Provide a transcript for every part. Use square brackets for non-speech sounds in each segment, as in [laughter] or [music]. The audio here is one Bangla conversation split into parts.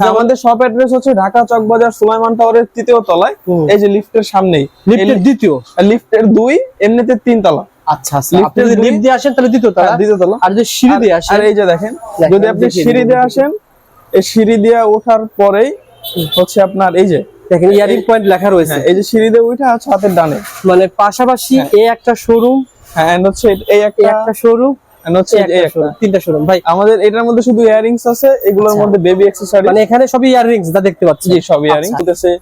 আমাদের শপ অ্যাড্রেস হচ্ছে ঢাকা চকবাজার সুলাইমান টাওয়ারের তৃতীয় তলায়। এই যে লিফটের সামনেই। লিফটের দ্বিতীয়? লিফটের দুই এমনিতে তিন তলা। আচ্ছা আচ্ছা। আপনি যদি লিফট দিয়ে আসেন তাহলে দ্বিতীয় তলা। হ্যাঁ, দ্বিতীয় তলা। আর যদি সিঁড়ি দিয়ে আর- আসেন আর এই যে দেখেন যদি আপনি সিঁড়ি দিয়ে আসেন এই সিঁড়ি দিয়ে ওঠার পরেই হচ্ছে আপনার এই যে দেখেন ইয়ারিং পয়েন্ট লেখা রয়েছে। হ্যাঁ, এই যে সিঁড়ি দিয়ে আছে হাতের ডানে। মানে পাশাপাশি হ্যাঁ। এই একটা শোরুম হ্যাঁ হচ্ছে এই একটা শোরুম তিনটা শোরুম ভাই আমাদের এটার মধ্যে শুধু ইয়ারিংস আছে এগুলোর আচ্ছা। মধ্যে বেবি অ্যাক্সেসরি মানে এখানে সবই ইয়াররিংস যা দেখতে পাচ্ছি জি সব ইয়ারিং আচ্ছা।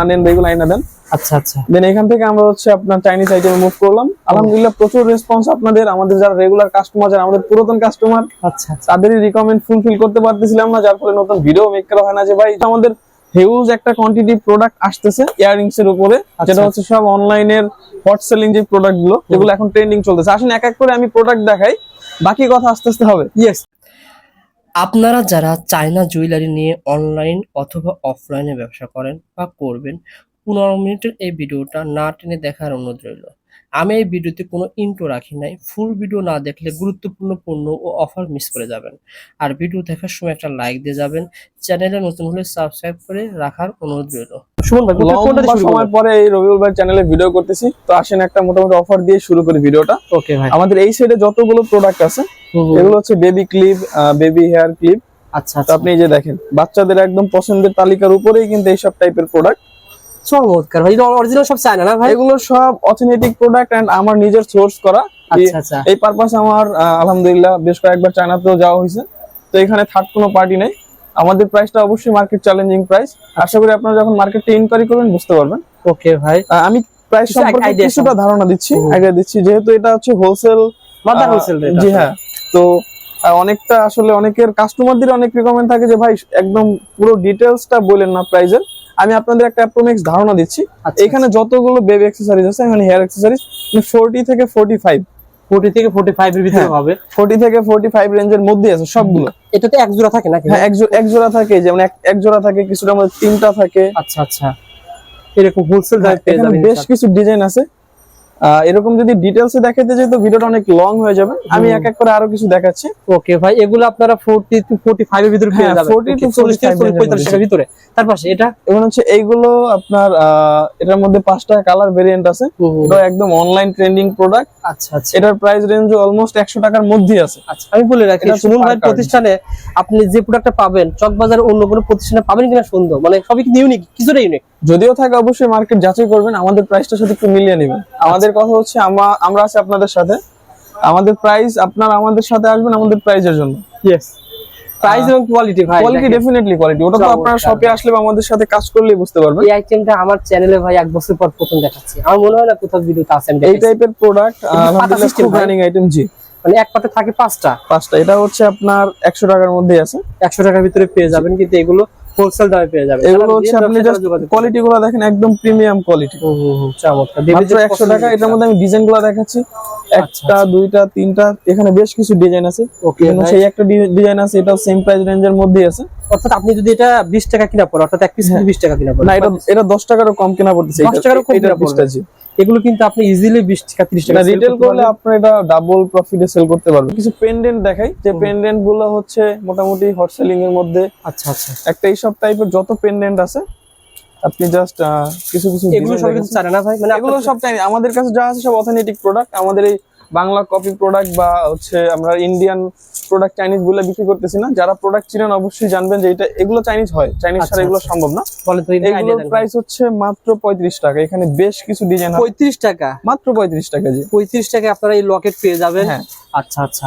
আনেন এগুলো আইনা দেন। আচ্ছা আচ্ছা। দেন এখান থেকে আমরা হচ্ছে আপনার চাইনিজ আইটেম মুভ করলাম। আলহামদুলিল্লাহ প্রচুর রেসপন্স আপনাদের আমাদের যারা রেগুলার কাস্টমার যারা আমাদের পুরাতন কাস্টমার আচ্ছা আচ্ছা। তাদেরই রিকমেন্ড ফুলফিল করতে পারতেছিলাম না যার ফলে নতুন ভিডিও মেক করা হয় না যে ভাই আমাদের হিউজ একটা কোয়ান্টিটি প্রোডাক্ট আসতেছে ইয়ারিংস এর উপরে। যেটা হচ্ছে সব অনলাইনের হট সেলিং যে প্রোডাক্টগুলো যেগুলো এখন ট্রেন্ডিং চলতেছে। আসুন এক এক করে আমি প্রোডাক্ট দেখাই। বাকি কথা আস্তে আস্তে হবে। ইয়েস আপনারা যারা চায়না জুয়েলারি নিয়ে অনলাইন অথবা অফলাইনে ব্যবসা করেন বা করবেন পনেরো মিনিটের এই ভিডিওটা না টেনে দেখার অনুরোধ রইল। আমি এই ভিডিওতে কোনো ইন্টো রাখি নাই। ফুল ভিডিও না দেখলে গুরুত্বপূর্ণ পণ্য ও অফার মিস করে যাবেন। আর ভিডিও দেখার সময় একটা লাইক দিয়ে যাবেন। চ্যানেলে নতুন হলে সাবস্ক্রাইব করে রাখার অনুরোধ রইল। সুমন ভাই কোনটা- সময় পরে এই রবিউল ভাই চ্যানেলে ভিডিও করতেছি। তো আসেন একটা মোটামুটি অফার দিয়ে শুরু করি ভিডিওটা ওকে ভাই। আমাদের এই সাইডে যতগুলো প্রোডাক্ট আছে। এগুলো হচ্ছে baby clip baby hair clip আচ্ছা তো আপনি এই যে দেখেন বাচ্চাদের একদম পছন্দের তালিকার উপরেই কিন্তু এইসব টাইপের প্রোডাক্ট চমৎকার ভাই অরিজিনাল সব চায়না না ভাই? এগুলো সব অথেন্টিক প্রোডাক্ট এন্ড আমার নিজের সোর্স করা। আচ্ছা আচ্ছা। এই পারপাস আমার আলহামদুলিল্লাহ বেশ কয়েকবার চায়নাতেও যাওয়া হয়েছে। তো এখানে থার্ড কোনো পার্টি নেই। আমাদের প্রাইসটা অবশ্যই মার্কেট চ্যালেঞ্জিং প্রাইস আশা করি আপনারা যখন মার্কেটে ইনকোয়ারি করবেন বুঝতে পারবেন। ওকে ভাই। আমি প্রাইস সম্পর্কে কিছুটা ধারণা দিচ্ছি। আইডিয়া দিচ্ছি। যেহেতু এটা হচ্ছে হোলসেল মাদার হোলসেল জি হ্যাঁ। তো অনেকটা আসলে অনেকের কাস্টমারদের অনেক রিকমেন্ড থাকে যে ভাই একদম পুরো ডিটেলসটা বলেন না প্রাইজের আমি আপনাদের একটা প্রোমেক্স ধারণা দিচ্ছি। আচ্ছা, এখানে যতগুলো বেবি অ্যাক্সেসরিজ আছে মানে হেয়ার অ্যাক্সেসরিজ ফোরটি থেকে ফোরটি ফাইভ ফোর্টি থেকে ফোর্টি ফাইভ এর ভিতরে হ্যাঁ। হবে। ফোরটি থেকে ফোরটি ফাইভ রেঞ্জের মধ্যে আছে সবগুলো। এটাতে এক জোড়া থাকে নাকি? হ্যাঁ এক জোড়া থাকে যেমন এক- জোড়া থাকে কিছুটার মধ্যে তিনটা থাকে। আচ্ছা আচ্ছা। এরকম হোলসেল দামে পেয়ে যাবেন বেশ কিছু ডিজাইন আছে। এরকম যদি ডিটেলসে দেখাতে যাই তো ভিডিওটা অনেক লং হয়ে যাবে। আমি এক এক করে আরও কিছু দেখাচ্ছি। ওকে ভাই এগুলো আপনারা ফোর্টি টু ফোর্টি ফাইভ এর ভিতরে পেয়ে হ্যাঁ, যাবেন। 40 to 40 থেকে 45 পঁয়তাল্লিশ টাকার ভিতরে। তার পাশে এটা? এবং হচ্ছে এইগুলো আপনার এটার মধ্যে পাঁচটা কালার ভেরিয়েন্ট আছে। এটা একদম অনলাইন ট্রেন্ডিং প্রোডাক্ট আচ্ছা আচ্ছা। এটার প্রাইস রেঞ্জ অলমোস্ট একশো টাকার মধ্যেই আছে। আচ্ছা আমি বলে রাখি সুমন ভাই প্রতিষ্ঠানে আপনি যে প্রোডাক্টটা পাবেন চকবাজার অন্য কোনো প্রতিষ্ঠানে পাবেন কিনা সুন্দর মানে সবই কিন্তু ইউনিক কিছুটা ইউনিক যদিও থাকে অবশ্যই মার্কেট যাচাই করবেন আমাদের প্রাইসটা সাথে একটু মিলিয়ে নেবেন। আমাদের কথা হচ্ছে আমরা আমরা আছি আপনাদের সাথে। আমাদের প্রাইস আপনারা আমাদের সাথে আসবেন আমাদের প্রাইজের জন্য। ইয়েস প্রাইস এবং কোয়ালিটি ভাই কোয়ালিটি। ডেফিনেটলি কোয়ালিটি ওটা তো আপনারা শপে আসলে আমাদের সাথে কাজ করলেই বুঝতে পারবেন। এই আইটেমটা আমার চ্যানেলে ভাই এক বছর পর প্রথম দেখাচ্ছি। আমার মনে হয় না কোথাও ভিডিওতে আছে এই টাইপের প্রোডাক্ট আলহামদুলিল্লাহ খুব রানিং আইটেম জি। মানে এক পাতে থাকে পাঁচটা। পাঁচটা। এটা হচ্ছে আপনার একশো টাকার মধ্যে আছে। একশো টাকার ভিতরে পেয়ে যাবেন কিন্তু এগুলো হোলসেল দামে পেয়ে যাবেন। এগুলো হচ্ছে আপনি জাস্ট করার কোয়ালিটি গুলো দেখেন একদম প্রিমিয়াম কোয়ালিটি হুম, চমৎকার। মাত্র বেবিদের একশো পছন্দের টাকা এটার মধ্যে আমি ডিজাইনগুলো দেখাচ্ছি। একটা দুইটা তিনটা এখানে বেশ কিছু ডিজাইন আছে। ওকে সেই একটা ডিজাইন আছে এটাও সেম প্রাইস রেঞ্জের মধ্যেই আছে। অর্থাৎ আপনি যদি এটা বিশ টাকা কিনা পড়ে অর্থাৎ এক পিস বিশ টাকা কিনা পড়ে। না এটা এটা দশ টাকারও কম কেনা পড়তেছে। 10 টাকারও কম কেনা জি। এগুলো কিন্তু আপনি ইজিলি বিশ টাকা ত্রিশ টাকা রিটেল করলে। আপনি এটা ডাবল প্রফিটে সেল করতে পারবেন। কিছু পেন্ডেন্ট দেখাই। যে পেন্ডেন্টগুলো হচ্ছে মোটামুটি হট সেলিং এর মধ্যে। আচ্ছা আচ্ছা। একটা এইসব টাইপের যত পেন্ডেন্ট আছে আপনি জাস্ট কিছু কিছু এগুলো সব কিছু জানে না ভাই। মানে এগুলো সব চাই। আমাদের কাছে যা আছে সব অথেন্টিক প্রোডাক্ট আমাদের এই বাংলা কপি প্রোডাক্ট বা হচ্ছে আমরা ইন্ডিয়ান প্রোডাক্ট চাইনিজগুলো বিক্রি করতেছি না। যারা প্রোডাক্ট চিনেন অবশ্যই জানবেন যে এটা এগুলো চাইনিজ হয়। চাইনিজ আচ্ছা, ছাড়া এগুলো আচ্ছা। সম্ভব না। এগুলোর প্রাইস হচ্ছে মাত্র পঁয়ত্রিশ টাকা। এখানে বেশ কিছু ডিজাইন পঁয়ত্রিশ টাকা? মাত্র পঁয়ত্রিশ টাকা জি। পঁয়ত্রিশ টাকা আপনারা এই লকেট পেয়ে যাবেন। হ্যাঁ। আচ্ছা আচ্ছা।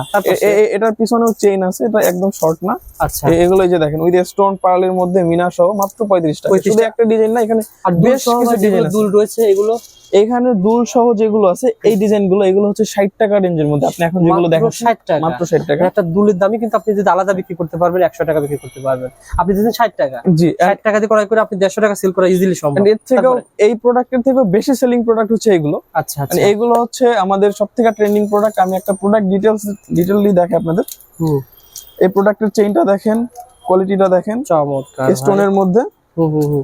এটার পিছনেও চেইন আছে এটা একদম শর্ট না। আচ্ছা। এগুলো যে দেখেন উইথ স্টোন পার্লের মধ্যে মিনা সহ মাত্র পঁয়ত্রিশ টাকা। শুধু একটা ডিজাইন না এখানে আর বেশ কিছু কিছু ডিজাইন দুল রয়েছে এগুলো এখানে দুল সহ যেগুলো আছে এই ডিজাইনগুলো এগুলো হচ্ছে ষাট টাকা রেঞ্জের মধ্যে। আপনি এখন যেগুলো দেখেন 60 টাকা। মাত্র ষাট টাকা। একটা দুলের দামই কিন্তু আপনি যদি আলাদা বিক্রি করতে পারবেন একশো টাকা বিক্রি করতে পারবেন। আপনি দিচ্ছেন ষাট টাকা জি ষাট টাকা দিয়ে ক্রয় করে আপনি দেড়শো টাকা সেল করা ইজিলি সম্ভব। এর থেকেও? এই প্রোডাক্টের থেকেও বেশি সেলিং প্রোডাক্ট হচ্ছে এগুলো। আচ্ছা মানে আচ্ছা। এইগুলো হচ্ছে আমাদের সব থেকে ট্রেন্ডিং প্রোডাক্ট আমি একটা প্রোডাক্ট ডিটেলস ডিটেললি দেখে আপনাদের। এই প্রোডাক্টের চেইনটা দেখেন কোয়ালিটিটা দেখেন। চমৎকার স্টোনের মধ্যে।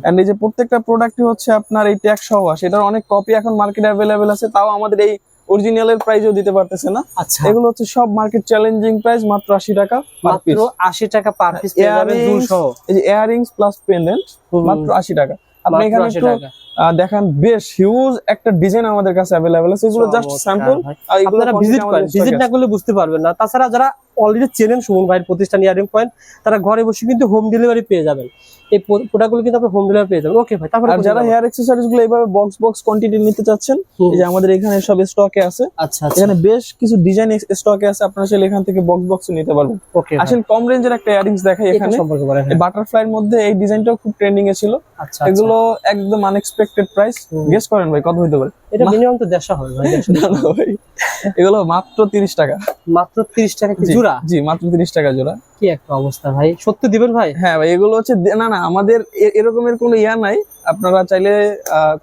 এন্ড এই যে প্রত্যেকটা প্রোডাক্টই হচ্ছে আপনার এই ট্যাগ সহ আসে। এটার অনেক কপি এখন মার্কেটে অ্যাভেলেবেল আছে তাও আমাদের এই অরিজিনালের প্রাইসও দিতে পারতেছে না। আচ্ছা। এগুলো হচ্ছে সব মার্কেট চ্যালেঞ্জিং প্রাইস মাত্র আশি টাকা মাত্র পিস আশি টাকা পার পিস পেয়ে যাবেন দুল ইয়ারিংস সহ এই যে ইয়ারিংস প্লাস পেন্ডেন্ট মাত্র আশি টাকা। আপনি এখানে 80 একটু দেখান বেশ হিউজ একটা ডিজাইন আমাদের কাছে অ্যাভেলেবেল আছে। এগুলো জাস্ট স্যাম্পল আপনারা ভিজিট করেন। ভিজিট না করলে বুঝতে পারবেন না। তাছাড়া যারা অলরেডি চেনেন সুমন ভাইয়ের প্রতিষ্ঠান ইয়ারিং পয়েন্ট তারা ঘরে বসে কিন্তু হোম ডেলিভারি পেয়ে যাবেন। এই প্রোডাক্টগুলো কিন্তু আপনি হোম ডেলিভারি পেয়ে যাবেন। ওকে ভাই তারপরে যারা হেয়ার অ্যাক্সেসরিজগুলো এইভাবে বক্স বক্স কোয়ান্টিটি নিতে চাচ্ছেন এই যে আমাদের এখানে সব স্টকে আছে। আচ্ছা আচ্ছা। এখানে বেশ কিছু ডিজাইন স্টকে আছে আপনারা চাইলে এখান থেকে বক্স বক্স নিতে পারবেন। ওকে আসেন কম রেঞ্জের একটা ইয়ারিংস দেখাই এখানে। সম্পর্কে বলেন এই বাটারফ্লাই এর মধ্যে এই ডিজাইনটাও খুব ট্রেন্ডিং এ ছিল। আচ্ছা এগুলো একদম আনএক্সপেক্টেড প্রাইস। গেস করেন ভাই কত হইতে পারে? এটা মিনিমাম তো দেড়শো হবে ভাই এগুলো মাত্র তিরিশ টাকা। মাত্র তিরিশ টাকা কি জি, জোড়া? জি মাত্র তিরিশ টাকা জোড়া। কি একটা অবস্থা ভাই। সত্যি দিবেন ভাই? হ্যাঁ ভাই এগুলো হচ্ছে না না আমাদের এরকমের কোনো ইয়া নাই। আপনারা চাইলে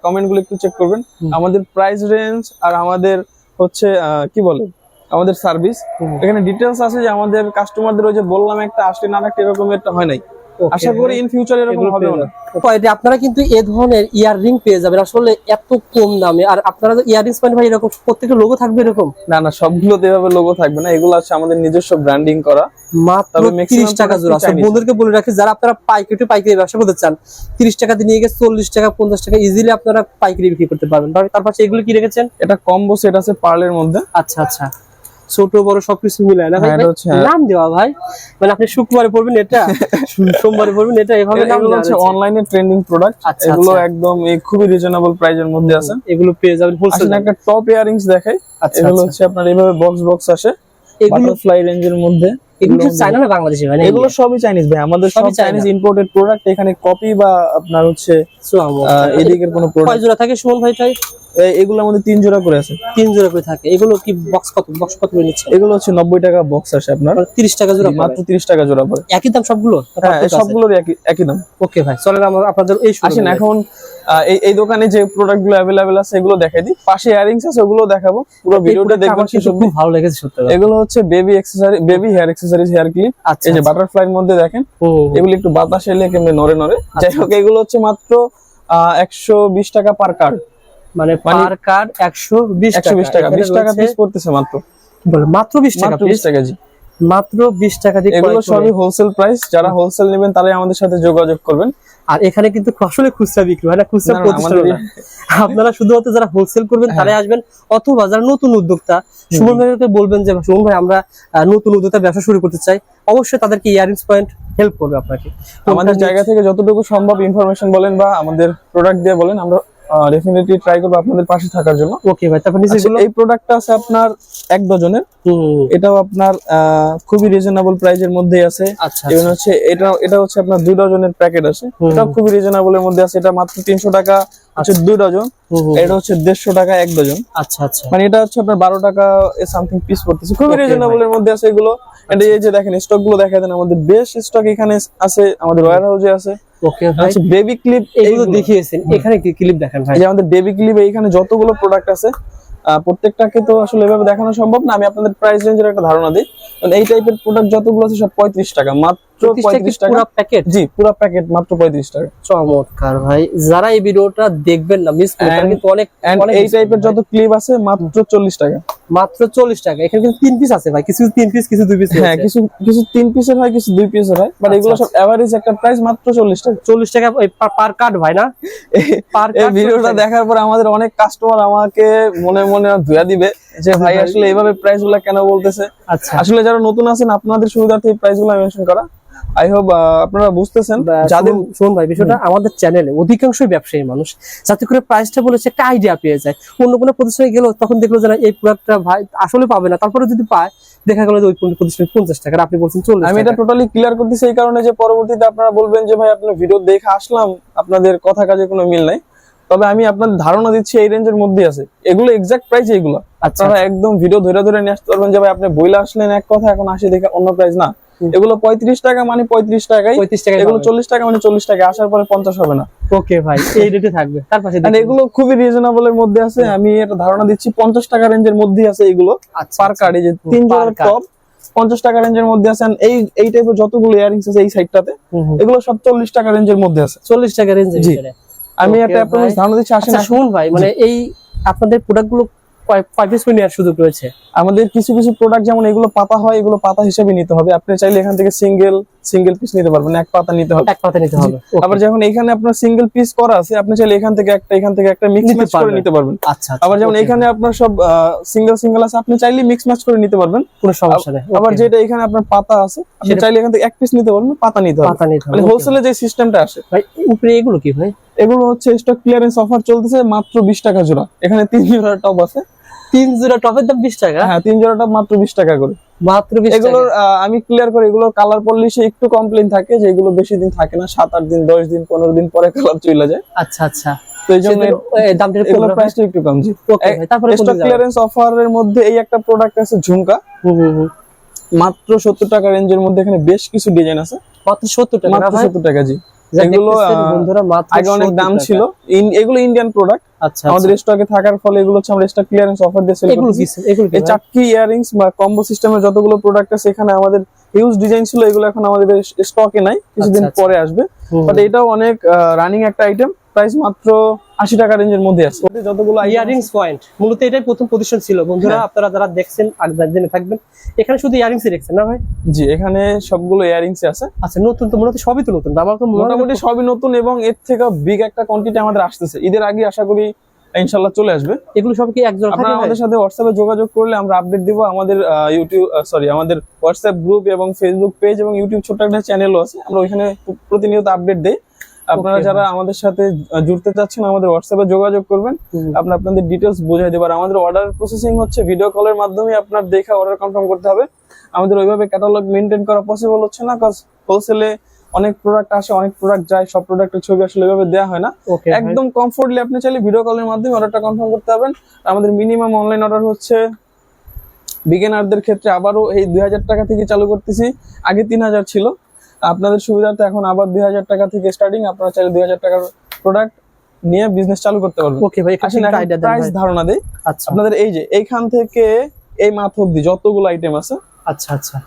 কমেন্টগুলো একটু চেক করবেন। আমাদের প্রাইস রেঞ্জ আর আমাদের হচ্ছে কি বলে? আমাদের সার্ভিস। এখানে ডিটেলস আছে যে আমাদের কাস্টমারদের ওই যে বললাম একটা আসলে না একটা এরকম একটা হয় নাই। আশা করি ইন ফিউচার এরকম হবে না এটা আপনারা কিন্তু এ ধরনের ইয়ার রিং পেয়ে যাবেন। আসলে এত কম দামে। আর আপনারা ইয়ারিংস মানে ভাই এরকম প্রত্যেকটা লোগো থাকবে এরকম? না না সবগুলোতে এভাবে লোগো থাকবে না। এগুলো আছে আমাদের নিজস্ব ব্র্যান্ডিং করা। মাত্র তবে maximum তিরিশ টাকা product জোড়া। সব বন্ধুদেরকে বলে রাখি যারা আপনারা পাইকারি পাইকারি ব্যবসা করতে চান তিরিশ টাকা দিয়ে নিয়ে গিয়ে চল্লিশ টাকা পঞ্চাশ টাকা ইজিলি আপনারা পাইকারি বিক্রি করতে পারবেন। তার পাশে এগুলো কি রেখেছেন? এটা কম্বো সেট আছে পার্লের মধ্যে। আচ্ছা আচ্ছা। ছোট বড় সবকিছু মিলায় না ভাই? হ্যাঁ, হ্যাঁ। নাম দেওয়া ভাই। মানে আপনি শুক্রবারে পড়বেন এটা [laughs] সোমবারে পড়বেন এটা এভাবে নাম দেওয়া হচ্ছে। অনলাইনে ট্রেন্ডিং প্রোডাক্ট এগুলো। একদম খুবই রিজনেবল প্রাইজের মধ্যে আছে। এগুলো পেয়ে যাবেন হোলসেল একটা টপ ইয়ারিংস দেখাই। আচ্ছা এগুলো আচ্ছা। হচ্ছে আপনার এইভাবে বক্স বক্স আসে। এগুলো ফ্লাই রেঞ্জের মধ্যে। এগুলো চায়না না বাংলাদেশি ভাই এগুলো সবই চাইনিজ ভাই। আমাদের সব সবই চাইনিজ ইম্পোর্টেড প্রোডাক্ট এখানে কপি বা আপনার হচ্ছে এদিকের কোনো কয় প্রোডাক্ট জোড়া থাকে সুমন ভাই তাই? এগুলোর মধ্যে তিন জোড়া করে আছে। তিন জোড়া করে থাকে। এগুলো কি বক্স কত বক্স কত করে নিচ্ছে? এগুলো হচ্ছে নব্বই টাকা বক্স আসে আপনার। তিরিশ টাকা জোড়া মাত্র তিরিশ টাকা জোড়া পড়ে একই দাম সবগুলো? হ্যাঁ সবগুলোর একই একই দাম। ওকে ভাই চলেন আমরা আপনাদের এই আসেন এখন এই এই দোকানে যে প্রোডাক্টগুলো অ্যাভেলেবেল আছে এগুলো দেখাই দিই। পাশে ইয়ারিংস আছে ওগুলো দেখাবো। পুরো। ভিডিওটা দেখবেন শেষ খুব ভালো লেগেছে সত্যি এগুলো হচ্ছে baby accessory baby hair accessories hair clip আচ্ছা এই যে আচ্ছা। বাটারফ্লাইয়ের মধ্যে দেখেন। এগুলো একটু বাতাস এলে কেমনে নড়ে। নড়ে যাই হোক এগুলো হচ্ছে মাত্র একশো বিশ টাকা পার কার্ড মানে মানে- পার কার্ড একশো বিশ টাকা। এখানে বিশ টাকা পিস পড়তেছে মাত্র। বলে মাত্র বিশ টাকা? টাকা জি। মাত্র বিশ টাকা দিয়ে এগুলো সবই হোলসেল প্রাইস যারা হোলসেল নেবেন তারাই আমাদের সাথে যোগাযোগ করবেন। আর এখানে কিন্তু আসলে খুচরা বিক্রি হয় না খুচরা প্রতিষ্ঠান আপনারা শুধুমাত্র যারা হোলসেল করবেন হ্যাঁ। তারাই আসবেন অথবা যারা নতুন উদ্যোক্তা সুমন ভাইকে বলবেন যে সুমন ভাই আমরা নতুন উদ্যোক্তা ব্যবসা শুরু করতে চাই। অবশ্যই তাদেরকে ইয়ারিংস পয়েন্ট হেল্প করবে আপনাকে। আমাদের জায়গা থেকে যতটুকু সম্ভব ইনফরমেশন বলেন বা আমাদের প্রোডাক্ট দিয়ে বলেন আমরা ডেফিনেটলি ট্রাই করব আপনাদের পাশে থাকার জন্য। ওকে ভাই তারপর নিচে আচ্ছা, এই প্রোডাক্টটা আছে আপনার এক ডজনের। এটাও আপনার আহ, খুবই রিজনেবল প্রাইজের মধ্যে আছে। আচ্ছা এবং আচ্ছা। হচ্ছে এটা এটা হচ্ছে আপনার দুই ডজনের প্যাকেট আছে। এটা খুবই রিজনেবল এর মধ্যে আছে। এটা মাত্র তিনশো টাকা। হচ্ছে দুই ডজন। এটা হচ্ছে দেড়শো টাকা এক ডজন। আচ্ছা আচ্ছা। মানে এটা হচ্ছে আপনার বারো টাকা সামথিং পিস পড়তেছে। খুবই রিজনেবল এর মধ্যে আছে এগুলো। এটা এই যে দেখেন স্টকগুলো দেখা দেন আমাদের বেশ স্টক এখানে আছে আমাদের রয়্যাল হাউসে আছে। বেবি ক্লিপ এগুলো দেখিয়েছেন। এখানে কি ক্লিপ দেখেন ভাই? যে আমাদের বেবি ক্লিপ এইখানে যতগুলো প্রোডাক্ট আছে প্রত্যেকটাকে তো আসলে এভাবে দেখানো সম্ভব না। আমি আপনাদের প্রাইস রেঞ্জের একটা ধারণা দিই। কারণ এই টাইপের প্রোডাক্ট যতগুলো আছে সব পঁয়ত্রিশ টাকা। মাত্র পঁয়ত্রিশ টাকা। পুরো প্যাকেট জি পুরো প্যাকেট মাত্র পঁয়ত্রিশ টাকা। চমৎকার ভাই। যারা এই ভিডিওটা দেখবেন না মিস করবেন কিন্তু অনেক এই টাইপের যত ক্লিপ আছে মাত্র চল্লিশ টাকা। মাত্র চল্লিশ টাকা। এখানে কিন্তু তিন পিস আছে ভাই। কিছু তিন পিস কিছু দুই পিস হ্যাঁ কিছু কিছু তিন পিসের হয় কিছু দুই পিসের হয় বাট আচ্ছা, এগুলো সব এভারেজ একটা প্রাইস মাত্র চল্লিশ টাকা। চল্লিশ টাকা পার কার্ড ভাই না? পার এই ভিডিওটা দেখার পর আমাদের অনেক কাস্টমার আমাকে মনে মনে ধুয়া দিবে যে ভাই ভাই। আসলে এইভাবে প্রাইসগুলা কেন বলতেছে? আচ্ছা। আসলে যারা নতুন আছেন আপনাদের সুবিধার্থে এই প্রাইসগুলো মেনশন করা। আই হোপ আপনারা বুঝতেছেন। যাদের শুনুন ভাই বিষয়টা আমাদের চ্যানেলে অধিকাংশই ব্যবসায়ী মানুষ। যাতে করে প্রাইসটা বলেছে একটা আইডিয়া পেয়ে যায়। অন্য কোনো প্রতিষ্ঠানে গেল তখন দেখল যে না, এই প্রোডাক্টটা ভাই আসলে পাবে না। তারপরে যদি পায় দেখা গেল যে ওই প্রতিষ্ঠানে পঞ্চাশ টাকা আপনি বলছেন চল্লিশ আমি এটা টোটালি ক্লিয়ার করতেছি এই কারণে যে পরবর্তীতে আপনারা বলবেন যে ভাই আপনার ভিডিও দেখে আসলাম আপনাদের কথা কাজে কোনো মিল নাই। তবে আমি আপনাদের ধারণা দিচ্ছি এই রেঞ্জের মধ্যে আছে। এগুলো এক্সাক্ট প্রাইস এগুলো। আচ্ছা। আপনারা একদম ভিডিও ধরে ধরে নিয়ে আসতে পারবেন যে ভাই আপনি বইলে আসলেন এক কথা এখন আসে দেখে অন্য প্রাইস না। এগুলো পঁয়ত্রিশ টাকা মানে পঁয়ত্রিশ টাকাই। পঁয়ত্রিশ টাকা এগুলো চল্লিশ টাকা মানে চল্লিশ টাকা। আসার পরে পঞ্চাশ হবে না। ওকে ভাই এই রেটে থাকবে। তার পাশে। এগুলো খুবই রিজনেবল এর মধ্যে আছে। আমি একটা ধারণা দিচ্ছি পঞ্চাশ টাকা রেঞ্জের মধ্যেই আছে এগুলো। আচ্ছা, পার আচ্ছা। কার্ড এই যে তিন জোড়ার টপ পঞ্চাশ টাকা রেঞ্জের মধ্যে আছে। এই এই টাইপের যতগুলো ইয়ারিংস আছে এই সাইডটাতে। এগুলো সব চল্লিশ টাকা রেঞ্জের মধ্যে আছে। চল্লিশ টাকা রেঞ্জের জি। ভিতরে। আমি একটা ধারণা দিচ্ছি আসেন আচ্ছা শুনুন ভাই মানে এই আপনাদের প্রোডাক্টগুলো কয় পিস নেওয়ার সুযোগ রয়েছে? আমাদের কিছু কিছু প্রোডাক্ট যেমন এগুলো পাতা হয় এগুলো পাতা হিসেবে নিতে হবে। আপনি চাইলে এখান থেকে সিঙ্গেল সিঙ্গেল পিস নিতে পারবেন এক পাতা নিতে হবে। এক পাতা নিতে হবে। আবার যখন এখানে আপনার সিঙ্গেল পিস করা আছে আপনি চাইলে এখান থেকে একটা এখান থেকে একটা মিক্স ম্যাচ করে নিতে পারবেন। আচ্ছা আচ্ছা, আবার যেমন এখানে আপনার সব সিঙ্গেল সিঙ্গেল আছে আপনি চাইলে মিক্স ম্যাচ করে নিতে পারবেন। কোনো সমস্যা নেই। আবার যেটা এখানে আপনার পাতা আছে আপনি চাইলে এখান থেকে এক পিস নিতে পারবেন পাতা নিতে হবে। পাতা নিতে হবে মানে. হোলসেলে যে সিস্টেমটা আসে। ভাই উপরে এগুলো কি ভাই? এগুলো হচ্ছে স্টক ক্লিয়ারেন্স অফার চলতেছে মাত্র বিশ টাকা জোড়া। এখানে তিন জোড়া টপ আছে। তিন জোড়া টপের দাম বিশ টাকা? হ্যাঁ তিন জোড়া টপ মাত্র বিশ টাকা করে। মাত্র এগুলোর আমি ক্লিয়ার করি এগুলোর কালার পলিশে একটু কমপ্লেন থাকে যে এগুলো বেশি দিন থাকে না সাত আট দিন দশ দিন পনেরো দিন পরে কালার চলে যায়। আচ্ছা আচ্ছা। তো এই জন্য দামটা একটু এগুলোর কম রাখবেন? প্রাইসটা একটু কম জি। তারপরে স্টক ক্লিয়ারেন্স অফারের মধ্যে এই একটা প্রোডাক্ট আছে ঝুমকা। হুম, হুম, হুম। মাত্র সত্তর টাকা রেঞ্জের মধ্যে এখানে বেশ কিছু ডিজাইন আছে। মাত্র সত্তর টাকা মাত্র সত্তর টাকা জি। এগুলো, বন্ধুরা মাত্র অনেক দাম ছিল। এগুলো ইন্ডিয়ান প্রোডাক্ট আচ্ছা আমাদের স্টকে থাকার ফলে এগুলো হচ্ছে আমরা স্টক ক্লিয়ারেন্স অফার দিয়ে সেল করছি। এগুলো এই ভাই? ইয়ারিংস বা কম্বো সিস্টেমের যতগুলো প্রোডাক্ট আছে এখানে আমাদের হিউজ ডিজাইন ছিল এগুলো এখন আমাদের স্টকে নাই কিছুদিন আচ্ছা, আচ্ছা। পরে আসবে। বাট এটাও অনেক রানিং একটা আইটেম প্রাইস মাত্র আশি টাকা রেঞ্জের মধ্যে আছে। যতগুলো ইয়ারিংস পয়েন্ট মূলত এটাই প্রথম প্রতিষ্ঠান ছিল। বন্ধুরা হ্যাঁ। আপনারা যারা দেখছেন আর জেনে থাকবেন এখানে শুধু ইয়ারিংস দেখছেন না ভাই? জি এখানে সবগুলো ইয়ারিংস আছে। আচ্ছা নতুন তো মূলত সবই তো নতুন। আমার তো মোটামুটি সবই নতুন এবং এর থেকে বিগ একটা কোয়ান্টিটি আমাদের আসতেছে। ঈদের আগে আশা করি ইনশাল্লাহ চলে আসবে। এগুলো সব কি একজন আপনারা আমাদের সাথে হোয়াটসঅ্যাপে যোগাযোগ করলে আমরা আপডেট দিব। আমাদের ইউটিউব সরি আমাদের হোয়াটসঅ্যাপ গ্রুপ এবং ফেসবুক পেজ এবং ইউটিউব ছোট্ট একটা চ্যানেলও আছে। আমরা ওইখানে প্রতিনিয়ত আপডেট দেই। আপনারা যারা আমাদের সাথে জুড়তে চাচ্ছেন আমাদের হোয়াটসঅ্যাপে যোগাযোগ করবেন। আপনি আপনাদের ডিটেলস বোঝাই দেবার আমাদের অর্ডার প্রসেসিং হচ্ছে ভিডিও কলের মাধ্যমে আপনার দেখে অর্ডার কনফার্ম করতে হবে। আমাদের ওইভাবে ক্যাটালগ মেনটেন করা পসিবল হচ্ছে না কজ হোলসেলে অনেক প্রোডাক্ট আসে অনেক প্রোডাক্ট যায় সব প্রোডাক্টের ছবি আসলে ওইভাবে দেওয়া হয় না। একদম কমফোর্টলি আপনি চাইলে ভিডিও কলের মাধ্যমে অর্ডারটা কনফার্ম করতে পারবেন। আমাদের মিনিমাম অনলাইন অর্ডার হচ্ছে বিগিনারদের ক্ষেত্রে আবারও এই দুই হাজার টাকা থেকে চালু করতেছি। আগে তিন হাজার ছিল। আপনাদের সুবিধার্থে এখন আবার দুই হাজার টাকা থেকে স্টার্টিং আপনারা চাইলে দুই হাজার টাকার প্রোডাক্ট নিয়ে বিজনেস চালু করতে পারবেন। ওকে ভাই আসেন প্রাইস ধারণা দেই। আচ্ছা। আপনাদের এই যে এইখান থেকে এই মাথ অব্দি যতগুলো আইটেম আছে আচ্ছা আচ্ছা।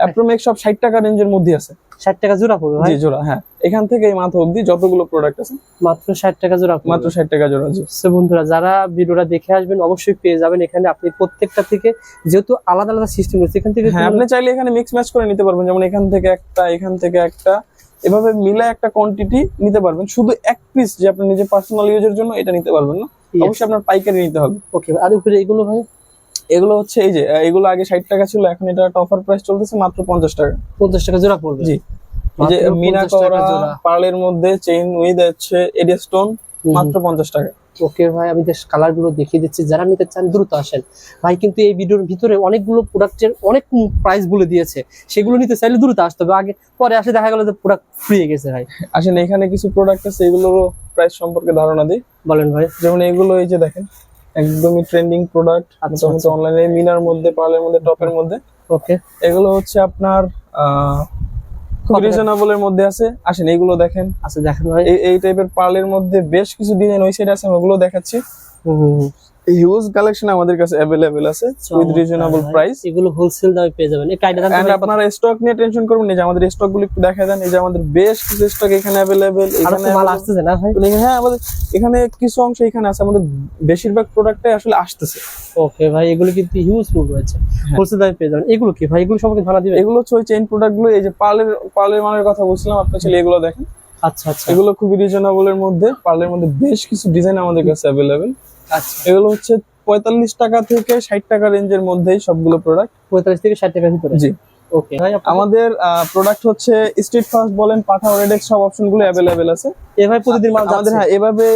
অ্যাপ্রোমেক সব ষাট টাকা রেঞ্জের মধ্যে আছে। ষাট টাকা জোড়া পড়বে ভাই? জি জোড়া হ্যাঁ। এখান থেকে এই মাথা অব্দি যতগুলো প্রোডাক্ট আছে মাত্র ষাট টাকা জোড়া মাত্র ষাট টাকা জোড়া জি। বন্ধুরা যারা ভিডিওটা দেখে আসবেন অবশ্যই পেয়ে যাবেন। এখানে আপনি প্রত্যেকটা থেকে যেহেতু আলাদা আলাদা সিস্টেম রয়েছে এখান থেকে হ্যাঁ আপনি চাইলে এখানে মিক্স ম্যাচ করে নিতে পারবেন। যেমন এখান থেকে একটা এখান থেকে একটা। এভাবে মিলে একটা কোয়ান্টিটি নিতে পারবেন। শুধু এক পিস যে আপনি নিজে পার্সোনাল ইউজের জন্য এটা নিতে পারবেন না. অবশ্যই আপনার পাইকারি নিতে হবে। ওকে আর উপরে এগুলো ভাই? এগুলো হচ্ছে এই যে এগুলো আগে ষাট টাকা ছিল এখন এটা একটা অফার প্রাইস চলতেছে মাত্র পঞ্চাশ টাকা। পঞ্চাশ টাকা জোড়া পড়বে? জি। এই যে মিনা 50 করা জোড়া। পার্লের মধ্যে চেইন উইথ হচ্ছে এডিয়া স্টোন মাত্র পঞ্চাশ টাকা। ওকে ভাই আমি জাস্ট কালারগুলো দেখিয়ে দিচ্ছি। যারা নিতে চান দ্রুত আসেন। ভাই কিন্তু এই ভিডিওর ভিতরে অনেকগুলো প্রোডাক্টের অনেক প্রাইস বলে দিয়েছে। সেগুলো নিতে চাইলে দ্রুত আসতে হবে। আগে পরে আসে দেখা গেল যে প্রোডাক্ট ফ্রি গেছে ভাই। আসেন এখানে কিছু প্রোডাক্ট আছে এগুলোরও প্রাইস সম্পর্কে ধারণা দিই। বলেন ভাই। যেমন এগুলো এই যে দেখেন একদমই ট্রেন্ডিং প্রোডাক্ট আচ্ছা, মোটামুটি আচ্ছা। অনলাইনে মিনার মধ্যে পার্লের মধ্যে টপের মধ্যে। ওকে এগুলো হচ্ছে আপনার রিজনেবল এর মধ্যে আছে। আসেন এগুলো দেখেন। আচ্ছা দেখেন ভাই। এই টাইপের পার্লের মধ্যে বেশ কিছু ডিজাইন ওই সাইড আছে আমি ওগুলো দেখাচ্ছি। হিউজ কালেকশন আমাদের কাছে অ্যাভেলেবেল আছে উইথ রিজনেবল প্রাইস এগুলো হোলসেল দামে পেয়ে যাবেন। এই কাইডা এন্ড আপনারা স্টক নিয়ে টেনশন করবেন না যে আমাদের স্টকগুলো একটু দেখা দেন এই যে আমাদের বেশ কিছু স্টক এখানে আরও এখানে মাল আসতেছে না ভাই? হ্যাঁ আমাদের এখানে কিছু অংশ এখানে আছে আমাদের বেশিরভাগ প্রোডাক্টটাই আসলে আসতেছে। ওকে ভাই এগুলো কিন্তু ইউজফুল রয়েছে। হোলসেল দামে পেয়ে যাবেন। এগুলো কি ভাই? এগুলো সম্পর্কে ধারণা দিবেন? এগুলো হচ্ছে ওই চেইন প্রোডাক্টগুলো এই যে পার্লের পার্লের মানের কথা বলছিলাম আপনার ছেলে এগুলো দেখেন। আচ্ছা আচ্ছা। এগুলো খুবই রিজনেবল এর মধ্যে পার্লের মধ্যে বেশ কিছু ডিজাইন আমাদের কাছে অ্যাভেলেবেল আচ্ছা এগুলো হচ্ছে পঁয়তাল্লিশ টাকা থেকে ষাট টাকা রেঞ্জের মধ্যেই সবগুলো প্রোডাক্ট পঁয়তাল্লিশ থেকে ষাট টাকার ভিতরে? জি। ওকে আমাদের প্রোডাক্ট হচ্ছে স্ট্রিট ফাস্ট বলেন পাঠা রেডেক্স সব অপশনগুলো অ্যাভেলেবেল আছে। এ ভাই প্রতিদিন মাল আমাদের হ্যাঁ এভাবে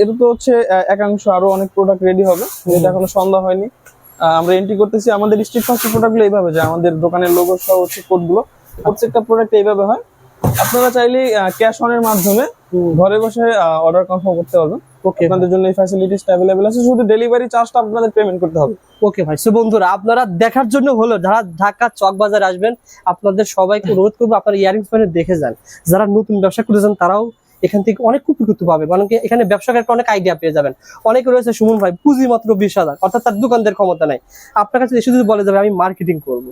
এটা তো হচ্ছে একাংশ আরও অনেক প্রোডাক্ট রেডি হবে। যেটা এখনও সন্ধ্যা হয়নি। আমরা এন্ট্রি করতেছি আমাদের স্ট্রিট ফাস্ট প্রোডাক্টগুলো এইভাবে যায়। আমাদের দোকানের লোগো সহ হচ্ছে কোডগুলো। প্রত্যেকটা প্রোডাক্ট এইভাবে হয়। আপনারা চাইলে ক্যাশ অনের মাধ্যমে ঘরে বসে অর্ডার কনফার্ম করতে পারবেন। আপনাদের জন্য এই ফ্যাসিলিটিসটা অ্যাভেলেবেল আছে। শুধু ডেলিভারি চার্জটা আপনাদের পেমেন্ট করতে হবে। ওকে ভাই। সো বন্ধুরা আপনারা দেখার জন্য হলো যারা ঢাকা চক বাজার আসবেন আপনাদের সবাইকে অনুরোধ করব আপনারা ইয়ারিংস মানে দেখে যান। যারা নতুন ব্যবসা করেছেন তারাও এখান থেকে অনেক উপকৃত পাবে। মানে এখানে ব্যবসা অনেক আইডিয়া পেয়ে যাবেন। অনেকে রয়েছে সুমন ভাই, পুঁজি মাত্র বিশ হাজার। অর্থাৎ তার দোকানদের ক্ষমতা নাই। আপনার কাছে এসে যদি বলে যাবে আমি মার্কেটিং করব।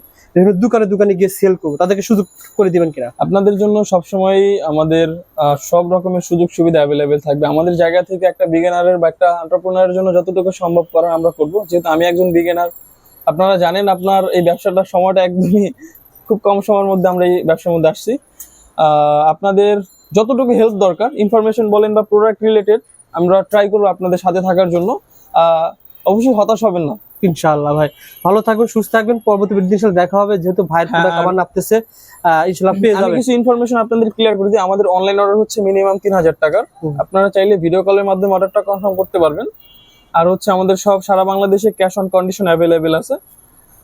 দোকানে দোকানে গিয়ে সেল করব। তাদেরকে সুযোগ করে দিবেন কিনা? আপনাদের জন্য সবসময় আমাদের সব রকমের সুযোগ সুবিধা অ্যাভেলেবেল থাকবে। আমাদের জায়গা থেকে একটা বিগিনারের বা একটা এন্টারপ্রেনারের জন্য যতটুকু সম্ভব করার আমরা করব। যেহেতু আমি একজন বিগিনার আপনারা জানেন আপনার এই ব্যবসাটার সময়টা একদমই খুব কম সময়ের মধ্যে আমরা এই ব্যবসার মধ্যে আসছি। আপনাদের যতটুকু হেল্প দরকার ইনফরমেশন বলেন বা প্রোডাক্ট রিলেটেড আমরা ট্রাই করব আপনাদের সাথে থাকার জন্য। অবশ্যই হতাশ হবেন না। ইনশাআল্লাহ ভাই। ভালো থাকবেন সুস্থ থাকবেন। পরবর্তী সাথে দেখা হবে। যেহেতু ভাইয়ের হ্যাঁ, প্রোডাক্ট আমার নাপতেছে ইনশাআল্লাহ পেয়ে আমি যাবেন। কিছু ইনফরমেশন আপনাদের ক্লিয়ার করে দিই। আমাদের অনলাইন অর্ডার হচ্ছে মিনিমাম তিন হাজার টাকার। আপনারা চাইলে ভিডিও কলের মাধ্যমে অর্ডারটা কনফার্ম করতে পারবেন। আর হচ্ছে আমাদের সব সারা বাংলাদেশে ক্যাশ অন কন্ডিশন অ্যাভেলেবেল আছে।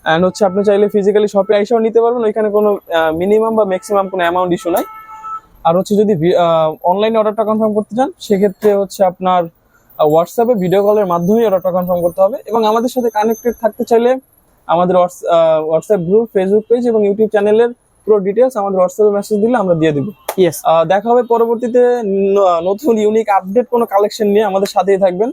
অ্যান্ড হচ্ছে আপনি চাইলে ফিজিক্যালি শপে এসেও নিতে পারবেন। ওইখানে কোনো মিনিমাম বা ম্যাক্সিমাম কোনো অ্যামাউন্ট ইস্যু নাই। আর হচ্ছে যদি অনলাইনে অর্ডারটা কনফার্ম করতে চান সেক্ষেত্রে হচ্ছে আপনার হোয়াটসঅ্যাপে ভিডিও কলের মাধ্যমেই অর্ডারটা কনফার্ম করতে হবে। এবং আমাদের সাথে কানেক্টেড থাকতে চাইলে আমাদের হোয়াটসঅ্যাপ গ্রুপ ফেসবুক পেজ এবং ইউটিউব চ্যানেলের পুরো ডিটেলস আমাদের হোয়াটসঅ্যাপে মেসেজ দিলে আমরা দিয়ে দিব। ইয়েস দেখা হবে পরবর্তীতে নতুন ইউনিক আপডেট কোনো কালেকশন নিয়ে। আমাদের সাথেই থাকবেন।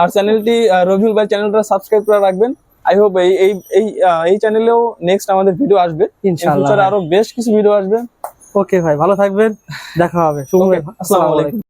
আর চ্যানেলটি রবিউল ভাই চ্যানেলটা সাবস্ক্রাইব করে রাখবেন। আই হোপ এই এই এই এই চ্যানেলেও নেক্সট আমাদের ভিডিও আসবে। ইনশাআল্লাহ আরও বেশ কিছু ভিডিও আসবে। ওকে ভাই ভালো থাকবেন। দেখা হবে। শুভ আসসালামাইকুম আসসালামু আলাইকুম।